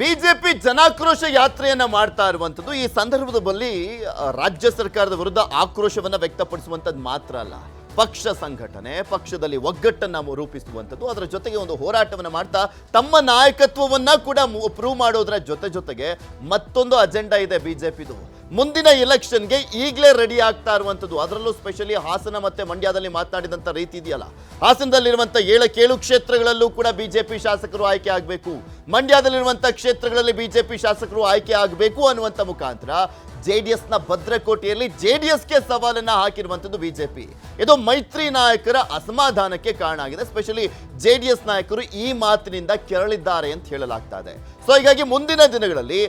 BJP ಜನಾಕ್ರೋಶ ಯಾತ್ರೆಯನ್ನ ಮಾಡ್ತಾ ಇರುವಂಥದ್ದು, ಈ ಸಂದರ್ಭದಲ್ಲಿ ರಾಜ್ಯ ಸರ್ಕಾರದ ವಿರುದ್ಧ ಆಕ್ರೋಶವನ್ನ ವ್ಯಕ್ತಪಡಿಸುವಂತದ್ದು ಮಾತ್ರ ಅಲ್ಲ. ಪಕ್ಷ ಸಂಘಟನೆ, ಪಕ್ಷದಲ್ಲಿ ಒಗ್ಗಟ್ಟನ್ನು ರೂಪಿಸುವಂಥದ್ದು, ಅದರ ಜೊತೆಗೆ ಒಂದು ಹೋರಾಟವನ್ನು ಮಾಡ್ತಾ, ತಮ್ಮ ನಾಯಕತ್ವವನ್ನ ಕೂಡ ಪ್ರೂವ್ ಮಾಡೋದರ ಜೊತೆ ಜೊತೆಗೆ ಮತ್ತೊಂದು ಅಜೆಂಡಾ ಇದೆ ಬಿಜೆಪಿದು. ಮುಂದಿನ ಎಲೆಕ್ಷನ್ಗೆ ಈಗಲೇ ರೆಡಿ ಆಗ್ತಾ ಇರುವಂಥದ್ದು. ಅದರಲ್ಲೂ ಸ್ಪೆಷಲಿ ಹಾಸನ ಮತ್ತೆ ಮಂಡ್ಯದಲ್ಲಿ ಮಾತನಾಡಿದಂಥ ರೀತಿ ಇದೆಯಲ್ಲ. ಹಾಸನದಲ್ಲಿರುವಂಥ ಕೇಳು ಕ್ಷೇತ್ರಗಳಲ್ಲೂ ಕೂಡ ಬಿಜೆಪಿ ಶಾಸಕರು ಆಯ್ಕೆ ಆಗಬೇಕು. ಮಂಡ್ಯದಲ್ಲಿರುವಂಥ ಕ್ಷೇತ್ರಗಳಲ್ಲಿ ಬಿಜೆಪಿ ಶಾಸಕರು ಆಯ್ಕೆ ಆಗಬೇಕು ಅನ್ನುವಂಥ ಮುಖಾಂತರ ಜೆ ಡಿ ಎಸ್ನ ಭದ್ರಕೋಟೆಯಲ್ಲಿ ಜೆ ಡಿ ಎಸ್ಗೆ ಸವಾಲನ್ನ ಹಾಕಿರುವಂಥದ್ದು ಬಿಜೆಪಿ ಇದು ಮೈತ್ರಿ ನಾಯಕರ ಅಸಮಾಧಾನಕ್ಕೆ ಕಾರಣ ಆಗಿದೆ. ಸ್ಪೆಷಲಿ ಜೆ ಡಿ ಎಸ್ ನಾಯಕರು ಈ ಮಾತಿನಿಂದ ಕೆರಳಿದ್ದಾರೆ ಅಂತ ಹೇಳಲಾಗ್ತಾ ಇದೆ. ಸೊ ಹೀಗಾಗಿ ಮುಂದಿನ ದಿನಗಳಲ್ಲಿ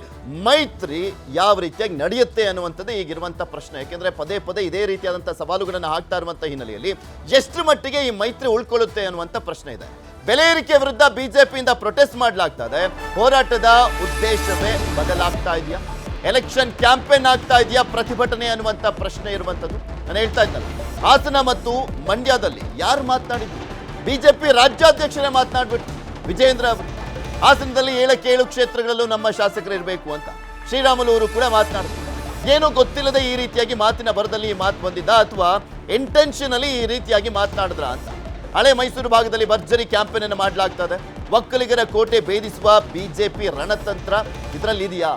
ಮೈತ್ರಿ ಯಾವ ರೀತಿಯಾಗಿ ನಡೆಯುತ್ತೆ ಅನ್ನುವಂಥದ್ದು ಈಗಿರುವಂಥ ಪ್ರಶ್ನೆ. ಯಾಕೆಂದರೆ ಪದೇ ಪದೇ ಇದೇ ರೀತಿಯಾದಂಥ ಸವಾಲುಗಳನ್ನು ಹಾಕ್ತಾ ಇರುವಂಥ ಹಿನ್ನೆಲೆಯಲ್ಲಿ ಎಷ್ಟು ಮಟ್ಟಿಗೆ ಈ ಮೈತ್ರಿ ಉಳ್ಕೊಳ್ಳುತ್ತೆ ಅನ್ನುವಂಥ ಪ್ರಶ್ನೆ ಇದೆ. ಬೆಲೆ ಏರಿಕೆ ವಿರುದ್ಧ ಬಿಜೆಪಿಯಿಂದ ಪ್ರೊಟೆಸ್ಟ್ ಮಾಡಲಾಗ್ತಾ ಇದೆ. ಹೋರಾಟದ ಉದ್ದೇಶವೇ ಬದಲಾಗ್ತಾ ಇದೆಯಾ? ಎಲೆಕ್ಷನ್ ಕ್ಯಾಂಪೇನ್ ಆಗ್ತಾ ಇದೆಯಾ? ಪ್ರತಿಭಟನೆ ಅನ್ನುವಂಥ ಪ್ರಶ್ನೆ ಇರುವಂಥದ್ದು. ನಾನು ಹೇಳ್ತಾ ಇದ್ದಲ್ಲ. ಹಾಸನ ಮತ್ತು ಮಂಡ್ಯದಲ್ಲಿ ಯಾರು ಮಾತನಾಡಿದ್ರು? ಬಿಜೆಪಿ ರಾಜ್ಯಾಧ್ಯಕ್ಷರೇ ಮಾತನಾಡ್ಬಿಟ್ಟು ವಿಜೇಂದ್ರ ಅವರು. ಹಾಸನದಲ್ಲಿ ಏಳಕ್ಕೆ ಏಳು ಕ್ಷೇತ್ರಗಳಲ್ಲೂ ನಮ್ಮ ಶಾಸಕರು ಇರಬೇಕು ಅಂತ. ಶ್ರೀರಾಮುಲು ಅವರು ಕೂಡ ಮಾತನಾಡಿದ್ರು. ಏನೋ ಗೊತ್ತಿಲ್ಲದೆ ಈ ರೀತಿಯಾಗಿ ಮಾತಿನ ಬರದಲ್ಲಿ ಈ ಮಾತು ಬಂದಿದ್ದ ಅಥವಾ ಇಂಟೆನ್ಷನಲಿ ಈ ರೀತಿಯಾಗಿ ಮಾತನಾಡಿದ್ರ ಅಂತ. ಹಳೆ ಮೈಸೂರು ಭಾಗದಲ್ಲಿ ಭರ್ಜರಿ ಕ್ಯಾಂಪೇನ್ ಅನ್ನು ಮಾಡಲಾಗ್ತದೆ. ಒಕ್ಕಲಿಗರ ಕೋಟೆ ಭೇದಿಸುವ ಬಿಜೆಪಿ ರಣತಂತ್ರ ಇದರಲ್ಲಿ ಇದೆಯಾ?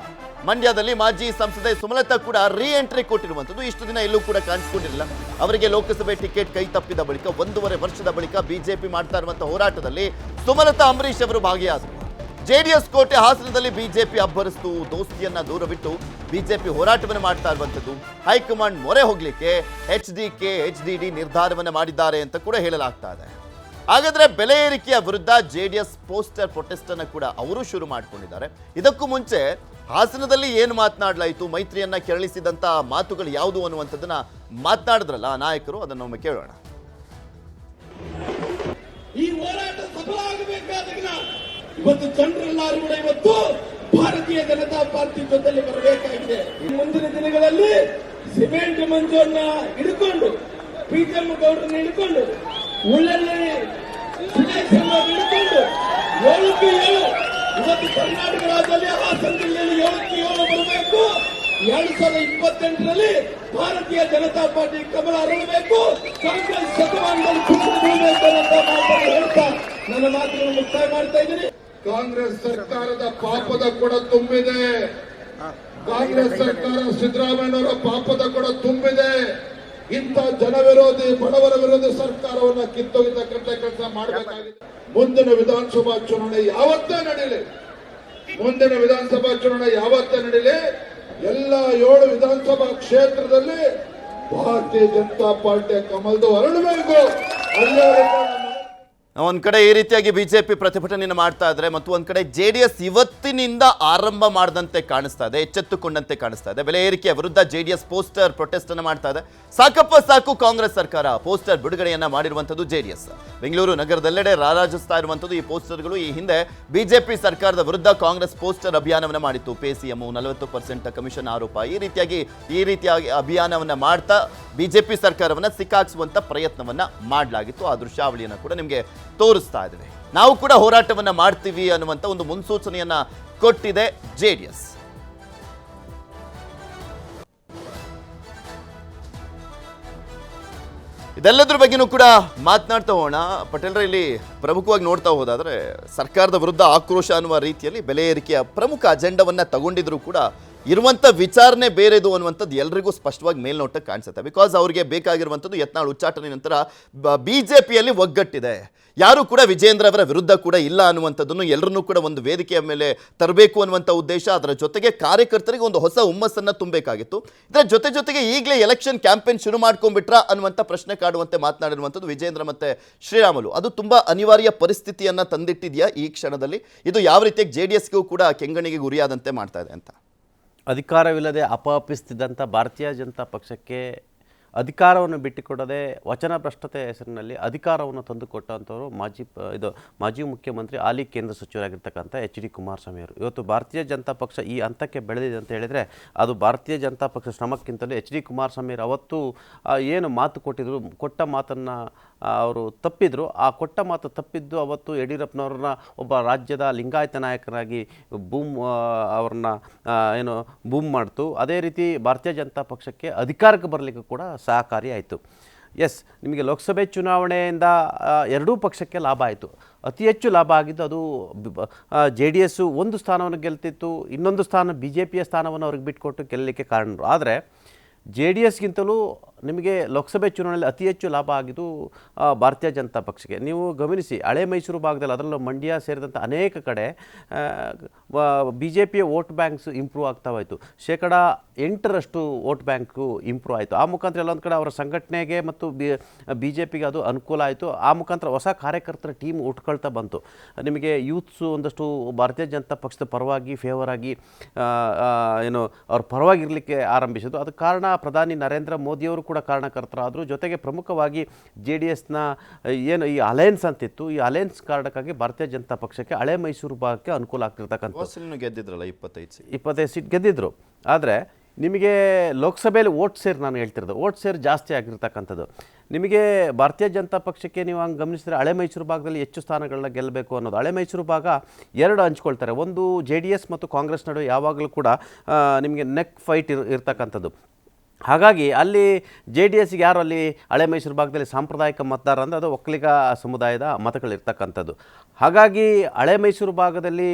ಮಂಡ್ಯದಲ್ಲಿ ಮಾಜಿ ಸಂಸದೆ ಸುಮಲತಾ ಕೂಡ ರೀ ಎಂಟ್ರಿ ಕೊಟ್ಟಿರುವಂಥದ್ದು. ಇಷ್ಟು ದಿನ ಎಲ್ಲೂ ಕೂಡ ಕಾಣಿಸ್ಕೊಂಡಿರಲಿಲ್ಲ. ಅವರಿಗೆ ಲೋಕಸಭೆ ಟಿಕೆಟ್ ಕೈ ತಪ್ಪಿದ ಬಳಿಕ ಒಂದೂವರೆ ವರ್ಷದ ಬಳಿಕ ಬಿಜೆಪಿ ಮಾಡ್ತಾ ಇರುವಂತಹ ಹೋರಾಟದಲ್ಲಿ ಸುಮಲತಾ ಅಂಬರೀಶ್ ಅವರು ಭಾಗಿಯಾದರು. ಜೆಡಿಎಸ್ ಕೋಟೆ ಹಾಸನದಲ್ಲಿ ಬಿಜೆಪಿ ಅಬ್ಬರಿಸ್ತು. ದೋಸ್ತಿಯನ್ನ ದೂರವಿಟ್ಟು ಬಿಜೆಪಿ ಹೋರಾಟವನ್ನು ಮಾಡ್ತಾ ಇರುವಂಥದ್ದು. ಹೈಕಮಾಂಡ್ ಮೊರೆ ಹೋಗ್ಲಿಕ್ಕೆ H D K, H D D ನಿರ್ಧಾರವನ್ನು ಮಾಡಿದ್ದಾರೆ ಅಂತ ಕೂಡ ಹೇಳಲಾಗ್ತಾ ಇದೆ. ಹಾಗಾದ್ರೆ ಬೆಲೆ ಏರಿಕೆಯ ವಿರುದ್ಧ ಜೆಡಿಎಸ್ ಪೋಸ್ಟರ್ ಪ್ರೊಟೆಸ್ಟ್ ಅನ್ನು ಕೂಡ ಅವರು ಶುರು ಮಾಡಿಕೊಂಡಿದ್ದಾರೆ. ಇದಕ್ಕೂ ಮುಂಚೆ ಹಾಸನದಲ್ಲಿ ಏನು ಮಾತನಾಡಲಾಯಿತು, ಮೈತ್ರಿಯನ್ನ ಕೆರಳಿಸಿದಂತ ಮಾತುಗಳು ಯಾವುದು ಅನ್ನುವಂಥದ್ದನ್ನ ಮಾತನಾಡಿದ್ರಲ್ಲ ನಾಯಕರು, ಅದನ್ನು ಒಮ್ಮೆ ಕೇಳೋಣ. ಇವತ್ತು ಜನರೆಲ್ಲರೂ ಕೂಡ ಇವತ್ತು ಭಾರತೀಯ ಜನತಾ ಪಾರ್ಟಿ ಜೊತೆಯಲ್ಲಿ ಬರಬೇಕಾಗಿದೆ. ಮುಂದಿನ ದಿನಗಳಲ್ಲಿ ಸಿಮೆಂಟ್ ಮಂಜುವನ್ನ ಹಿಡ್ಕೊಂಡು ಪಿಎಂ ಗೌಡರನ್ನ ಹಿಡ್ಕೊಂಡು, ಉಳ್ಳಲ್ಲಿ ಸುರೇಶನ್ನ ಹಿಡ್ಕೊಂಡು ಏಳಕ್ಕೆ ಏಳು, ಇವತ್ತು ಕರ್ನಾಟಕ ರಾಜ್ಯದಲ್ಲಿ ಹಾಸನ ಜಿಲ್ಲೆಯಲ್ಲಿ ಏಳಕ್ಕೆ ಏಳು ಬರಬೇಕು. ಎರಡ್ ಸಾವಿರದ ಇಪ್ಪತ್ತೆಂಟರಲ್ಲಿ ಭಾರತೀಯ ಜನತಾ ಪಾರ್ಟಿ ಕಮಲ ಅರಳಬೇಕು. ಕಾಂಗ್ರೆಸ್ ಶತಮಾನದಲ್ಲಿ ಕುಸಿದು ಹೇಳ್ತಾ ನನ್ನ ಮಾತನ್ನು ಮುಕ್ತಾಯ ಮಾಡ್ತಾ ಇದ್ದೀನಿ. ಕಾಂಗ್ರೆಸ್ ಸರ್ಕಾರದ ಪಾಪದ ಕೊಡ ತುಂಬಿದೆ. ಕಾಂಗ್ರೆಸ್ ಸರ್ಕಾರ ಸಿದ್ದರಾಮಯ್ಯನವರ ಪಾಪದ ಕೊಡ ತುಂಬಿದೆ. ಇಂಥ ಜನವಿರೋಧಿ, ಬಡವರ ವಿರೋಧಿ ಸರ್ಕಾರವನ್ನ ಕಿತ್ತೊಗಿತಕ್ಕಂಥ ಕೆಲಸ ಮಾಡಬೇಕಾಗಿದೆ. ಮುಂದಿನ ವಿಧಾನಸಭಾ ಚುನಾವಣೆ ಯಾವತ್ತೇ ನಡೀಲಿ. ಮುಂದಿನ ವಿಧಾನಸಭಾ ಚುನಾವಣೆ ಯಾವತ್ತೇ ನಡೀಲಿ. ಎಲ್ಲ ಏಳು ವಿಧಾನಸಭಾ ಕ್ಷೇತ್ರದಲ್ಲಿ ಭಾರತೀಯ ಜನತಾ ಪಾರ್ಟಿಯ ಕಮಲ್ದು ಹರಡಬೇಕು ನಮ್ಮ ಒಂದ್ ಕಡೆ ಈ ರೀತಿಯಾಗಿ ಬಿ ಜೆ ಪಿ ಪ್ರತಿಭಟನೆಯನ್ನು ಮಾಡ್ತಾ ಇದ್ರೆ ಮತ್ತು ಒಂದು ಕಡೆ ಜೆ ಡಿ ಎಸ್ ಇವತ್ತಿನಿಂದ ಆರಂಭ ಮಾಡಿದಂತೆ ಕಾಣಿಸ್ತಾ ಇದೆ, ಎಚ್ಚೆತ್ತುಕೊಂಡಂತೆ ಕಾಣಿಸ್ತಾ ಇದೆ. ಬೆಲೆ ಏರಿಕೆಯ ವಿರುದ್ಧ J D S poster protest ಅನ್ನು ಮಾಡ್ತಾ ಇದೆ. ಸಾಕಪ್ಪ ಸಾಕು ಕಾಂಗ್ರೆಸ್ ಸರ್ಕಾರ, ಪೋಸ್ಟರ್ ಬಿಡುಗಡೆಯನ್ನ ಮಾಡಿರುವಂಥದ್ದು ಜೆ ಡಿ ಎಸ್ ಬೆಂಗಳೂರು ನಗರದೆಲ್ಲೆಡೆ ರಾರಾಜಿಸ್ತಾ ಇರುವಂಥದ್ದು ಈ ಪೋಸ್ಟರ್ಗಳು. ಈ ಹಿಂದೆ ಬಿಜೆಪಿ ಸರ್ಕಾರದ ವಿರುದ್ಧ ಕಾಂಗ್ರೆಸ್ ಪೋಸ್ಟರ್ ಅಭಿಯಾನವನ್ನ ಮಾಡಿತ್ತು. ಪೇ ಸಿ ಎಂ ನಲವತ್ತು ಪರ್ಸೆಂಟ್ ಕಮಿಷನ್ ಆರೋಪ. ಈ ರೀತಿಯಾಗಿ ಈ ರೀತಿಯಾಗಿ ಅಭಿಯಾನವನ್ನ ಮಾಡ್ತಾ ಬಿಜೆಪಿ ಸರ್ಕಾರವನ್ನ ಸಿಕ್ಕಾಕ್ಸುವಂತ ಪ್ರಯತ್ನವನ್ನ ಮಾಡಲಾಗಿತ್ತು. ಆ ದೃಶ್ಯಾವಳಿಯನ್ನ ಕೂಡ ನಿಮಗೆ ತೋರಿಸ್ತಾ ಇದ್ದೇವೆ. ನಾವು ಕೂಡ ಹೋರಾಟವನ್ನ ಮಾಡ್ತೀವಿ ಅನ್ನುವಂಥ ಒಂದು ಮುನ್ಸೂಚನೆಯನ್ನ ಕೊಟ್ಟಿದೆ ಜೆ ಡಿ ಇದೆಲ್ಲದ್ರ ಬಗ್ಗೆನೂ ಕೂಡ ಮಾತನಾಡ್ತಾ ಹೋಗೋಣ. ಪಟೇಲ್ರ, ಇಲ್ಲಿ ಪ್ರಮುಖವಾಗಿ ನೋಡ್ತಾ ಹೋದಾದ್ರೆ ಸರ್ಕಾರದ ವಿರುದ್ಧ ಆಕ್ರೋಶ ಅನ್ನುವ ರೀತಿಯಲ್ಲಿ ಬೆಲೆ ಏರಿಕೆಯ ಪ್ರಮುಖ ಅಜೆಂಡವನ್ನ ತಗೊಂಡಿದ್ರು ಕೂಡ ಇರುವಂಥ ವಿಚಾರಣೆ ಬೇರೆದು ಅನ್ನುವಂಥದ್ದು ಎಲ್ರಿಗೂ ಸ್ಪಷ್ಟವಾಗಿ ಮೇಲ್ನೋಟಕ್ಕೆ ಕಾಣಿಸುತ್ತೆ. ಬಿಕಾಸ್ ಅವ್ರಿಗೆ ಬೇಕಾಗಿರುವಂಥದ್ದು ಯತ್ನಾಳ್ ಉಚ್ಚಾಟನೆ ನಂತರ ಬಿ ಜೆ ಪಿಯಲ್ಲಿ ಒಗ್ಗಟ್ಟಿದೆ. ಯಾರು ಕೂಡ ವಿಜೇಂದ್ರ ಅವರ ವಿರುದ್ಧ ಕೂಡ ಇಲ್ಲ ಅನ್ನುವಂಥದ್ದನ್ನು ಎಲ್ಲರನ್ನೂ ಕೂಡ ಒಂದು ವೇದಿಕೆಯ ಮೇಲೆ ತರಬೇಕು ಅನ್ನುವಂಥ ಉದ್ದೇಶ. ಅದರ ಜೊತೆಗೆ ಕಾರ್ಯಕರ್ತರಿಗೆ ಒಂದು ಹೊಸ ಹುಮ್ಮಸ್ಸನ್ನು ತುಂಬಬೇಕಾಗಿತ್ತು. ಇದರ ಜೊತೆ ಜೊತೆಗೆ ಈಗಲೇ ಎಲೆಕ್ಷನ್ ಕ್ಯಾಂಪೇನ್ ಶುರು ಮಾಡ್ಕೊಂಡ್ಬಿಟ್ರ ಅನ್ನುವಂಥ ಪ್ರಶ್ನೆ ಕಾಡುವಂತೆ ಮಾತನಾಡಿರುವಂಥದ್ದು ವಿಜೇಂದ್ರ ಮತ್ತೆ ಶ್ರೀರಾಮುಲು. ಅದು ತುಂಬ ಅನಿವಾರ್ಯ ಪರಿಸ್ಥಿತಿಯನ್ನು ತಂದಿಟ್ಟಿದೆಯಾ ಈ ಕ್ಷಣದಲ್ಲಿ? ಇದು ಯಾವ ರೀತಿಯಾಗಿ ಜೆ ಕೂಡ ಕೆಂಗಣಿಗೆ ಗುರಿಯಾದಂತೆ ಮಾಡ್ತಾ ಇದೆ ಅಂತ. ಅಧಿಕಾರವಿಲ್ಲದೆ ಅಪಹಪಿಸ್ತಿದ್ದಂಥ ಭಾರತೀಯ ಜನತಾ ಪಕ್ಷಕ್ಕೆ ಅಧಿಕಾರವನ್ನು ಬಿಟ್ಟುಕೊಡದೆ ವಚನ ಭ್ರಷ್ಟತೆ ಹೆಸರಿನಲ್ಲಿ ಅಧಿಕಾರವನ್ನು ತಂದುಕೊಟ್ಟಂಥವರು ಮಾಜಿ ಇದು ಮಾಜಿ ಮುಖ್ಯಮಂತ್ರಿ ಹಾಲಿ ಕೇಂದ್ರ ಸಚಿವರಾಗಿರ್ತಕ್ಕಂಥ ಎಚ್ ಡಿ ಕುಮಾರಸ್ವಾಮಿ ಅವರು. ಇವತ್ತು ಭಾರತೀಯ ಜನತಾ ಪಕ್ಷ ಈ ಹಂತಕ್ಕೆ ಬೆಳೆದಿದೆ ಅಂತ ಹೇಳಿದರೆ ಅದು ಭಾರತೀಯ ಜನತಾ ಪಕ್ಷ ಶ್ರಮಕ್ಕಿಂತಲೂ ಎಚ್ ಡಿ ಕುಮಾರಸ್ವಾಮಿ ಅವರು ಅವತ್ತು ಏನು ಮಾತು ಕೊಟ್ಟಿದ್ರು, ಕೊಟ್ಟ ಮಾತನ್ನು ಅವರು ತಪ್ಪಿದ್ರು. ಆ ಕೊಟ್ಟ ಮಾತು ತಪ್ಪಿದ್ದು ಅವತ್ತು ಯಡಿಯೂರಪ್ಪನವ್ರನ್ನ ಒಬ್ಬ ರಾಜ್ಯದ ಲಿಂಗಾಯತ ನಾಯಕರಾಗಿ ಬೂಮ್ ಅವ್ರನ್ನ ಏನು ಬೂಮ್ ಮಾಡ್ತು. ಅದೇ ರೀತಿ ಭಾರತೀಯ ಜನತಾ ಪಕ್ಷಕ್ಕೆ ಅಧಿಕಾರಕ್ಕೆ ಬರಲಿಕ್ಕೆ ಕೂಡ ಸಹಕಾರಿಯಾಯಿತು ಎಸ್, ನಿಮಗೆ ಲೋಕಸಭೆ ಚುನಾವಣೆಯಿಂದ ಎರಡೂ ಪಕ್ಷಕ್ಕೆ ಲಾಭ ಆಯಿತು. ಅತಿ ಹೆಚ್ಚು ಲಾಭ ಆಗಿದ್ದು ಅದು ಜೆ ಡಿ ಎಸ್ಸು ಒಂದು ಸ್ಥಾನವನ್ನು ಗೆಲ್ತಿತ್ತು. ಇನ್ನೊಂದು ಸ್ಥಾನ ಬಿ ಜೆ ಪಿಯ ಸ್ಥಾನವನ್ನು ಅವ್ರಿಗೆ ಬಿಟ್ಕೊಟ್ಟು ಗೆಲ್ಲಲಿಕ್ಕೆ ಕಾರಣರು. ಆದರೆ ಜೆ ಡಿ ಎಸ್ಗಿಂತಲೂ ನಿಮಗೆ ಲೋಕಸಭೆ ಚುನಾವಣೆಯಲ್ಲಿ ಅತಿ ಹೆಚ್ಚು ಲಾಭ ಆಗಿದ್ದು ಭಾರತೀಯ ಜನತಾ ಪಕ್ಷಕ್ಕೆ. ನೀವು ಗಮನಿಸಿ, ಹಳೆ ಮೈಸೂರು ಭಾಗದಲ್ಲಿ ಅದರಲ್ಲೂ ಮಂಡ್ಯ ಸೇರಿದಂಥ ಅನೇಕ ಕಡೆ ಬಿ ಜೆ ಪಿಯ ವೋಟ್ ಬ್ಯಾಂಕ್ಸ್ ಇಂಪ್ರೂವ್ ಆಗ್ತಾ ಹೋಯಿತು. ಶೇಕಡ ಎಂಟರಷ್ಟು ವೋಟ್ ಬ್ಯಾಂಕು ಇಂಪ್ರೂವ್ ಆಯಿತು. ಆ ಮುಖಾಂತರ ಎಲ್ಲೊಂದು ಕಡೆ ಅವರ ಸಂಘಟನೆಗೆ ಮತ್ತು ಬಿ ಜೆ ಪಿಗೆ ಅದು ಅನುಕೂಲ ಆಯಿತು. ಆ ಮುಖಾಂತರ ಹೊಸ ಕಾರ್ಯಕರ್ತರ ಟೀಮ್ ಉಟ್ಕೊಳ್ತಾ ಬಂತು. ನಿಮಗೆ ಯೂತ್ಸು ಒಂದಷ್ಟು ಭಾರತೀಯ ಜನತಾ ಪಕ್ಷದ ಪರವಾಗಿ ಫೇವರ್ ಆಗಿ ಏನು, ಅವ್ರ ಪರವಾಗಿರಲಿಕ್ಕೆ ಆರಂಭಿಸಿದ್ದು. ಅದಕ್ಕೆ ಕಾರಣ ಪ್ರಧಾನಿ ನರೇಂದ್ರ ಮೋದಿಯವರು ಕೂಡ ಕಾರಣಕರ್ತರಾದರು. ಜೊತೆಗೆ ಪ್ರಮುಖವಾಗಿ ಜೆ ಡಿ ಎಸ್ನ ಏನು ಈ ಅಲಯನ್ಸ್ ಅಂತಿತ್ತು ಈ ಅಲಯನ್ಸ್ ಕಾರಣಕ್ಕಾಗಿ ಭಾರತೀಯ ಜನತಾ ಪಕ್ಷಕ್ಕೆ ಹಳೆ ಮೈಸೂರು ಭಾಗಕ್ಕೆ ಅನುಕೂಲ ಆಗ್ತಿರ್ತಕ್ಕಂಥ ಗೆದ್ದಿದ್ರಲ್ಲ ಇಪ್ಪತ್ತೈದು ಸೀಟ್? ಇಪ್ಪತ್ತೈದು ಸೀಟ್ ಗೆದ್ದಿದ್ರು. ಆದರೆ ನಿಮಗೆ ಲೋಕಸಭೆಯಲ್ಲಿ ಓಟ್ ಸೇರ್ ನಾನು ಹೇಳ್ತಿರೋದು ಓಟ್ ಸೇರ್ ಜಾಸ್ತಿ ಆಗಿರ್ತಕ್ಕಂಥದ್ದು. ನಿಮಗೆ ಭಾರತೀಯ ಜನತಾ ಪಕ್ಷಕ್ಕೆ ನೀವು ಹಂಗೆ ಗಮನಿಸಿದರೆ ಹಳೆ ಮೈಸೂರು ಭಾಗದಲ್ಲಿ ಹೆಚ್ಚು ಸ್ಥಾನಗಳನ್ನ ಗೆಲ್ಲಬೇಕು ಅನ್ನೋದು. ಹಳೆ ಮೈಸೂರು ಭಾಗ ಎರಡು ಹಂಚ್ಕೊಳ್ತಾರೆ. ಒಂದು ಜೆ ಡಿ ಎಸ್ ಮತ್ತು ಕಾಂಗ್ರೆಸ್ ನಡುವೆ ಯಾವಾಗಲೂ ಕೂಡ ನಿಮಗೆ ನೆಕ್ ಫೈಟ್ ಇರ್ ಇರ್ತಕ್ಕಂಥದ್ದು. ಹಾಗಾಗಿ ಅಲ್ಲಿ ಜೆ ಡಿ ಎಸ್ಗೆ ಯಾರು ಅಲ್ಲಿ ಹಳೆ ಮೈಸೂರು ಭಾಗದಲ್ಲಿ ಸಾಂಪ್ರದಾಯಿಕ ಮತದಾರ ಅಂದರೆ ಅದು ಒಕ್ಕಲಿಗ ಸಮುದಾಯದ ಮತಗಳಿರ್ತಕ್ಕಂಥದ್ದು ಹಾಗಾಗಿ ಹಳೆ ಮೈಸೂರು ಭಾಗದಲ್ಲಿ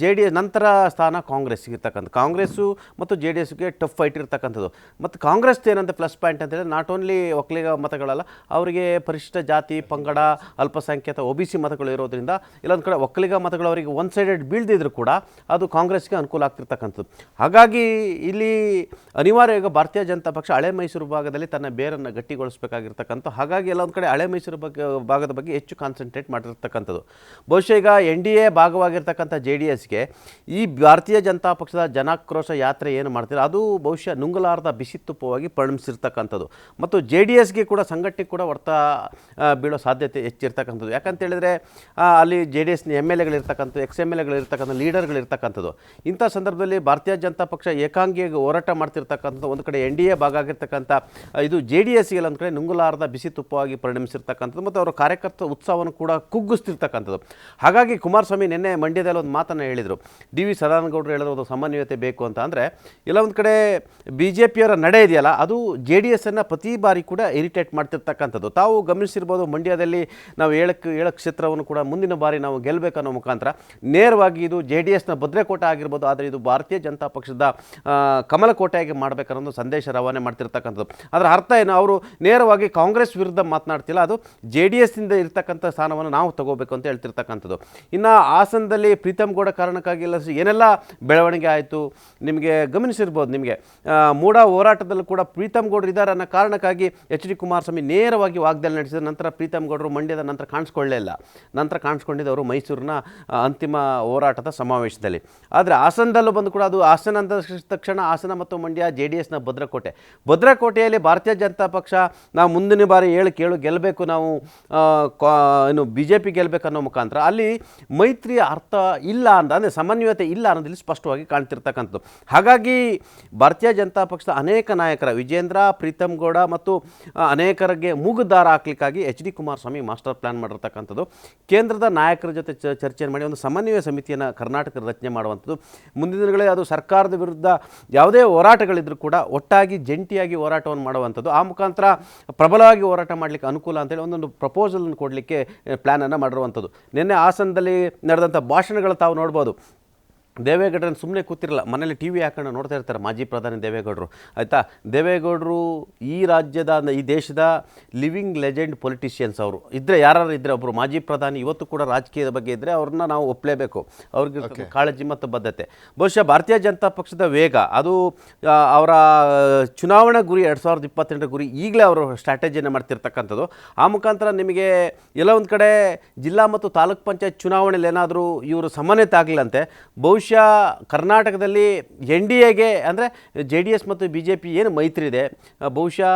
ಜೆ ಡಿ ಎಸ್ ನಂತರ ಸ್ಥಾನ ಕಾಂಗ್ರೆಸ್ಗೆ ಇರ್ತಕ್ಕಂಥ ಕಾಂಗ್ರೆಸ್ಸು ಮತ್ತು ಜೆ ಡಿ ಎಸ್ಗೆ ಟಫ್ ಫೈಟ್ ಇರ್ತಕ್ಕಂಥದ್ದು. ಮತ್ತು ಕಾಂಗ್ರೆಸ್ ಏನಂತ ಪ್ಲಸ್ ಪಾಯಿಂಟ್ ಅಂತ ಹೇಳಿದ್ರೆ ನಾಟ್ ಓನ್ಲಿ ಒಕ್ಕಲಿಗ ಮತಗಳಲ್ಲ, ಅವರಿಗೆ ಪರಿಶಿಷ್ಟ ಜಾತಿ, ಪಂಗಡ, ಅಲ್ಪಸಂಖ್ಯಾತ, ಒ ಬಿ ಸಿ ಮತಗಳು ಇರೋದ್ರಿಂದ ಇಲ್ಲೊಂದು ಕಡೆ ಒಕ್ಕಲಿಗ ಮತಗಳು ಅವರಿಗೆ ಒನ್ ಸೈಡೆಡ್ ಬೀಳ್ದಿದ್ರು ಕೂಡ ಅದು ಕಾಂಗ್ರೆಸ್ಗೆ ಅನುಕೂಲ ಆಗ್ತಿರ್ತಕ್ಕಂಥದ್ದು. ಹಾಗಾಗಿ ಇಲ್ಲಿ ಅನಿವಾರ್ಯ ಭಾರತೀಯ ಜನತಾ ಪಕ್ಷ ಹಳೆ ಮೈಸೂರು ಭಾಗದಲ್ಲಿ ತನ್ನ ಬೇರನ್ನು ಗಟ್ಟಿಗೊಳಿಸಬೇಕಾಗಿರ್ತಕ್ಕಂಥ ಹಾಗಾಗಿ ಎಲ್ಲ ಒಂದು ಕಡೆ ಹಳೆ ಮೈಸೂರು ಬಗ್ಗೆ ಭಾಗದ ಬಗ್ಗೆ ಹೆಚ್ಚು ಕಾನ್ಸಂಟ್ರೇಟ್ ಮಾಡಿರ್ತಕ್ಕಂಥದ್ದು. ಬಹುಶಃ ಈಗ ಎನ್ ಡಿ ಎ ಭಾಗವಾಗಿರ್ತಕ್ಕಂಥ ಜೆ ಡಿ ಎಸ್ಗೆ ಈ ಭಾರತೀಯ ಜನತಾ ಪಕ್ಷದ ಜನಾಕ್ರೋಶ ಯಾತ್ರೆ ಏನು ಮಾಡ್ತಾರೆ ಅದು ಬಹುಶಃ ನುಂಗಲಾರದ ಬಿಸಿ ತುಪ್ಪವಾಗಿ ಪರಿಣಮಿಸಿರ್ತಕ್ಕಂಥದ್ದು. ಮತ್ತು ಜೆ ಡಿ ಎಸ್ಗೆ ಕೂಡ ಸಂಘಟನೆ ಕೂಡ ಹೊರ್ತಾ ಬೀಳೋ ಸಾಧ್ಯತೆ ಹೆಚ್ಚಿರ್ತಕ್ಕಂಥದ್ದು. ಯಾಕಂತ ಹೇಳಿದ್ರೆ ಅಲ್ಲಿ ಜೆ ಡಿ ಎಸ್ನ ಎಂ ಎಲ್ ಎಗಳಿರ್ತಕ್ಕಂಥ ಎಕ್ಸ್ ಎಂ ಎಲ್ ಎಗಳಿರ್ತಕ್ಕಂಥ ಲೀಡರ್ಗಳಿರ್ತಕ್ಕಂಥದ್ದು ಇಂಥ ಸಂದರ್ಭದಲ್ಲಿ ಭಾರತೀಯ ಜನತಾ ಪಕ್ಷ ಏಕಾಂಗಿಯಾಗಿ ಹೋರಾಟ ಮಾಡ್ತಿರ್ತಕ್ಕಂಥ ಒಂದು ಕಡೆ ಎನ್ ಡಿ ಎ ಭಾಗ ಆಗಿರ್ತಕ್ಕಂಥ ಇದು ಜೆ ಡಿ ಎಸ್ಗೆ ಒಂದು ಕಡೆ ನುಂಗುಲಾರದ ಬಿಸಿ ತುಪ್ಪವಾಗಿ ಪರಿಣಮಿಸಿರ್ತಕ್ಕಂಥದ್ದು ಮತ್ತು ಅವರ ಕಾರ್ಯಕರ್ತ ಉತ್ಸಾಹವನ್ನು ಕೂಡ ಕುಗ್ಗಿಸ್ತಿರ್ತಕ್ಕಂಥದ್ದು. ಹಾಗಾಗಿ ಕುಮಾರಸ್ವಾಮಿ ನಿನ್ನೆ ಮಂಡ್ಯದಲ್ಲಿ ಒಂದು ಮಾತನ್ನು ಹೇಳಿದರು. ಡಿ ವಿ ಸದಾನಗೌಡರು ಹೇಳಿದ್ರು ಒಂದು ಸಮನ್ವಯತೆ ಬೇಕು ಅಂತ ಅಂದರೆ, ಇಲ್ಲ ಒಂದು ಕಡೆ ಬಿ ಜೆ ಪಿಯವರ ನಡೆ ಇದೆಯಲ್ಲ, ಅದು ಜೆ ಡಿ ಎಸ್ಸನ್ನು ಪ್ರತಿ ಬಾರಿ ಕೂಡ ಇರಿಟೇಟ್ ಮಾಡ್ತಿರ್ತಕ್ಕಂಥದ್ದು. ತಾವು ಗಮನಿಸಿರ್ಬೋದು ಮಂಡ್ಯದಲ್ಲಿ ನಾವು ಏಳಕ್ಕೆ ಏಳು ಕ್ಷೇತ್ರವನ್ನು ಕೂಡ ಮುಂದಿನ ಬಾರಿ ನಾವು ಗೆಲ್ಲಬೇಕನ್ನೋ ಮುಖಾಂತರ, ನೇರವಾಗಿ ಇದು ಜೆ ಡಿ ಎಸ್ನ ಭದ್ರಕೋಟೆ ಆಗಿರ್ಬೋದು, ಆದರೆ ಇದು ಭಾರತೀಯ ಜನತಾ ಪಕ್ಷದ ಕಮಲ ಕಮಲಕೋಟೆಯಾಗಿ ಮಾಡಬೇಕನ್ನೋ ಒಂದು ಸಂದೇಶ ರವಾನೆ ಮಾಡ್ತಿರ್ತಕ್ಕಂಥದ್ದು. ಅದರ ಅರ್ಥ ಏನು? ಅವರು ನೇರವಾಗಿ ಕಾಂಗ್ರೆಸ್ ವಿರುದ್ಧ ಮಾತನಾಡ್ತಿಲ್ಲ. ಅದು ಜೆ ಡಿ ಎಸ್ನಿಂದ ಇರ್ತಕ್ಕಂಥ ಸ್ಥಾನವನ್ನು ನಾವು ತಗೋಬೇಕು ಅಂತ ಹೇಳ್ತಿರ್ತಕ್ಕಂಥದ್ದು. ಇನ್ನು ಹಾಸನದಲ್ಲಿ ಪ್ರೀತಮ್ ಗೌಡ ಕಾರಣಕ್ಕಾಗಿ ಎಲ್ಲ ಏನೆಲ್ಲ ಬೆಳವಣಿಗೆ ಆಯಿತು? ನಿಮಗೆ ಗಮನಿಸಿರ್ಬೋದು ನಿಮಗೆ. ಮೂಡ ಹೋರಾಟದಲ್ಲೂ ಕೂಡ ಪ್ರೀತಮ್ ಗೌಡರು ಇದ್ದಾರೆ ಅನ್ನೋ ಕಾರಣಕ್ಕಾಗಿ ಎಚ್ ಡಿ ಕುಮಾರಸ್ವಾಮಿ ನೇರವಾಗಿ ವಾಗ್ದಾಳಿ ನಡೆಸಿದ ನಂತರ ಪ್ರೀತಮ್ ಗೌಡರು ಮಂಡ್ಯದ ನಂತರ ಕಾಣಿಸ್ಕೊಳ್ಳೇ ಇಲ್ಲ. ನಂತರ ಅವರು ಮೈಸೂರಿನ ಅಂತಿಮ ಹೋರಾಟದ ಸಮಾವೇಶದಲ್ಲಿ. ಆದರೆ ಹಾಸನದಲ್ಲೂ ಬಂದು ಕೂಡ ಅದು ಹಾಸನ ಅಂದ ತಕ್ಷಣ ಹಾಸನ ಮತ್ತು ಮಂಡ್ಯ ಜೆ ಡಿ ಎಸ್ನ ಭದ್ರಕೋಟೆ. ಭದ್ರಕೋಟೆಯಲ್ಲಿ ಭಾರತೀಯ ಜನತಾ ಪಕ್ಷ ನಾವು ಮುಂದಿನ ಬಾರಿ ಏಳು ಕೇಳು ಗೆಲ್ಲಬೇಕು ನಾವು ಏನು ಬಿ ಜೆ ಪಿ ಗೆಲ್ಲಬೇಕು ಅನ್ನೋ ಮುಖಾಂತರ. ಅಲ್ಲಿ ಮೈತ್ರಿ ಅರ್ಥ ಇಲ್ಲ ಅಂತ ಅಂದರೆ, ಸಮನ್ವಯತೆ ಇಲ್ಲ ಅನ್ನೋದಿಲ್ಲಿ ಸ್ಪಷ್ಟವಾಗಿ ಕಾಣ್ತಿರ್ತಕ್ಕಂಥದ್ದು. ಹಾಗಾಗಿ ಭಾರತೀಯ ಜನತಾ ಪಕ್ಷದ ಅನೇಕ ನಾಯಕರ, ವಿಜೇಂದ್ರ, ಪ್ರೀತಮ್ ಗೌಡ ಮತ್ತು ಅನೇಕರಿಗೆ ಮೂಗುದಾರ ಹಾಕ್ಲಿಕ್ಕಾಗಿ H D Kumaraswamy master plan ಮಾಡಿರ್ತಕ್ಕಂಥದ್ದು. ಕೇಂದ್ರದ ನಾಯಕರ ಜೊತೆ ಚರ್ಚೆ ಮಾಡಿ, ಒಂದು ಸಮನ್ವಯ ಸಮಿತಿಯನ್ನು ಕರ್ನಾಟಕ ರಚನೆ ಮಾಡುವಂಥದ್ದು. ಮುಂದಿನ ದಿನಗಳಲ್ಲಿ ಅದು ಸರ್ಕಾರದ ವಿರುದ್ಧ ಯಾವುದೇ ಹೋರಾಟಗಳಿದ್ರೂ ಕೂಡ ಒಟ್ಟಾಗಿ ಜಂಟಿಯಾಗಿ ಹೋರಾಟವನ್ನು ಮಾಡುವಂಥದ್ದು. ಆ ಮುಖಾಂತರ ಪ್ರಬಲವಾಗಿ ಹೋರಾಟ ಮಾಡಲಿಕ್ಕೆ ಅನುಕೂಲ ಅಂತೇಳಿ ಒಂದೊಂದು ಪ್ರಪೋಸಲನ್ನು ಕೊಡಲಿಕ್ಕೆ ಪ್ಲ್ಯಾನನ್ನು ಮಾಡಿರುವಂಥದ್ದು. ನಿನ್ನೆ ಹಾಸನದಲ್ಲಿ ನಡೆದಂಥ ಭಾಷಣಗಳು ತಾವು ನೋಡ್ಬೋದು. ದೇವೇಗೌಡರನ್ನು ಸುಮ್ಮನೆ ಕೂತಿರಲ್ಲ ಮನೇಲಿ ಟಿ ವಿ ಹಾಕೊಂಡು ನೋಡ್ತಾ ಇರ್ತಾರೆ ಮಾಜಿ ಪ್ರಧಾನಿ ದೇವೇಗೌಡರು. ಆಯಿತಾ? ದೇವೇಗೌಡರು ಈ ರಾಜ್ಯದ ಈ ದೇಶದ ಲಿವಿಂಗ್ ಲೆಜೆಂಡ್ ಪೊಲಿಟಿಷಿಯನ್ಸ್ ಅವರು. ಇದ್ದರೆ ಯಾರು ಇದ್ದರೆ ಒಬ್ಬರು ಮಾಜಿ ಪ್ರಧಾನಿ ಇವತ್ತು ಕೂಡ ರಾಜಕೀಯದ ಬಗ್ಗೆ ಇದ್ದರೆ ಅವ್ರನ್ನ ನಾವು ಒಪ್ಪಲೇಬೇಕು ಅವ್ರಿಗೆ ಕಾಳಜಿ ಮತ್ತು ಬದ್ಧತೆ. ಬಹುಶಃ ಭಾರತೀಯ ಜನತಾ ಪಕ್ಷದ ವೇಗ ಅದು ಅವರ ಚುನಾವಣಾ ಗುರಿ ಎರಡು ಸಾವಿರದ ಇಪ್ಪತ್ತೆಂಟರ ಗುರಿ ಈಗಲೇ ಅವರು ಸ್ಟ್ರಾಟಜಿಯನ್ನು ಮಾಡ್ತಿರ್ತಕ್ಕಂಥದ್ದು. ಆ ಮುಖಾಂತರ ನಿಮಗೆ ಎಲ್ಲ ಒಂದು ಕಡೆ ಜಿಲ್ಲಾ ಮತ್ತು ತಾಲೂಕ್ ಪಂಚಾಯತ್ ಚುನಾವಣೆಯಲ್ಲಿ ಏನಾದರೂ ಇವರು ಸಮನ್ವಯತೆ ಆಗಲಿಲ್ಲಂತೆ ಬಹುಶಃ ಬಹುಶಃ ಕರ್ನಾಟಕದಲ್ಲಿ ಎನ್ ಡಿ ಎಗೆ ಅಂದರೆ ಜೆ ಡಿ ಎಸ್ ಮತ್ತು ಬಿ ಜೆ ಪಿ ಏನು ಮೈತ್ರಿ ಇದೆ ಬಹುಶಃ